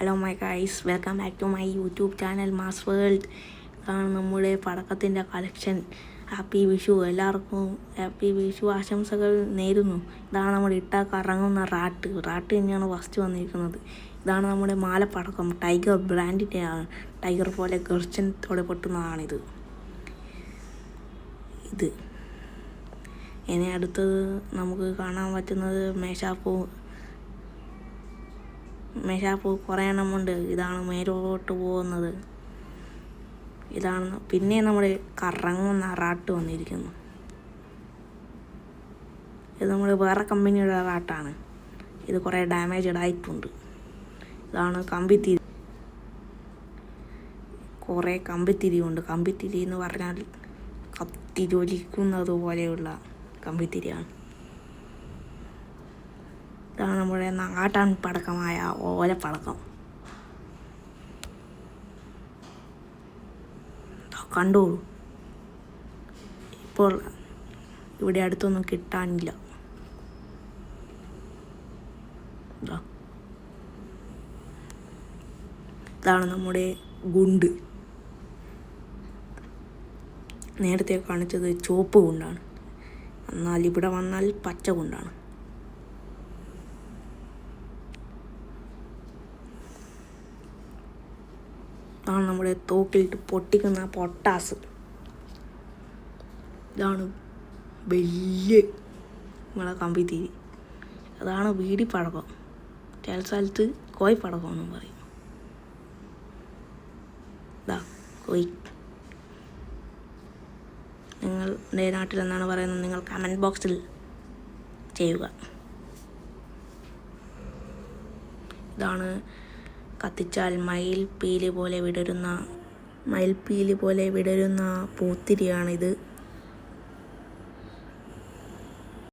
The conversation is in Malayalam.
Hello my guys welcome back to my YouTube channel mass world ഇതാണ് നമ്മുടെ പടക്കത്തിന്റെ കളക്ഷൻ ഹാപ്പി വിഷു എല്ലാവർക്കും. ഹാപ്പി വിഷു ആശംസകൾ നേരുന്നു. ഇതാണ് നമ്മുടെ ഇട്ട കറങ്ങുന്ന റാട്ട്. റാട്ട് തന്നെയാണ് ഫസ്റ്റ് വന്നിരിക്കുന്നത്. ഇതാണ് നമ്മുടെ മാലപ്പടക്കം ടൈഗർ ബ്രാൻഡിന്റെ ആണ്. ടൈഗർ പോലെ ഗർജനത്തോടെ പൊട്ടുന്നതാണിത്. ഇത്. ഇനി അടുത്തത് നമുക്ക് കാണാൻ പറ്റുന്നത് മേശാപ്പൂ മേശാപ്പൂ കുറേ എണ്ണമുണ്ട് ഇതാണ് മേലോട്ട് പോകുന്നത്. ഇതാണ് പിന്നെ നമ്മൾ കറങ്ങുന്ന റാട്ട് വന്നിരിക്കുന്നു. ഇത് നമ്മൾ വേറെ കമ്പനിയുടെ റാട്ടാണ് ഇത് കുറേ ഡാമേജഡ് ആയിട്ടുണ്ട്. ഇതാണ് കമ്പിത്തിരി. കുറേ കമ്പിത്തിരിയുണ്ട് കമ്പിത്തിരി എന്ന് പറഞ്ഞാൽ കത്തി ജ്വലിക്കുന്നത് പോലെയുള്ള കമ്പിത്തിരിയാണ്. ഇതാണ് നമ്മുടെ നാട്ടാൻ പടക്കമായ ഓലപ്പടക്കം കണ്ടോളൂ ഇപ്പോൾ ഇവിടെ അടുത്തൊന്നും കിട്ടാനില്ല. ഇതാണ് നമ്മുടെ ഗുണ്ട്. നേരത്തെ കാണിച്ചത് ചുവപ്പ് ഗുണ്ടാണ്. എന്നാൽ ഇവിടെ വന്നാൽ പച്ച ഗുണ്ടാണ്. ഇതാണ് നമ്മുടെ തോക്കിലിട്ട് പൊട്ടിക്കുന്ന പൊട്ടാസ്. ഇതാണ് വലിയ നമ്മളെ കമ്പിത്തിരി അതാണ് വീടി പടക്കം. ചില സ്ഥലത്ത് കോയി പടക്കം എന്നും പറയും ഇതാ കോയി നിങ്ങളുടെ നാട്ടിൽ എന്താണ് പറയുന്നത് നിങ്ങൾ കമന്റ് ബോക്സിൽ ചെയ്യുക. ഇതാണ് കത്തിച്ചാൽ മയിൽ പീലി പോലെ വിടരുന്ന മയിൽപ്പീലി പോലെ വിടരുന്ന പൂത്തിരിയാണിത്.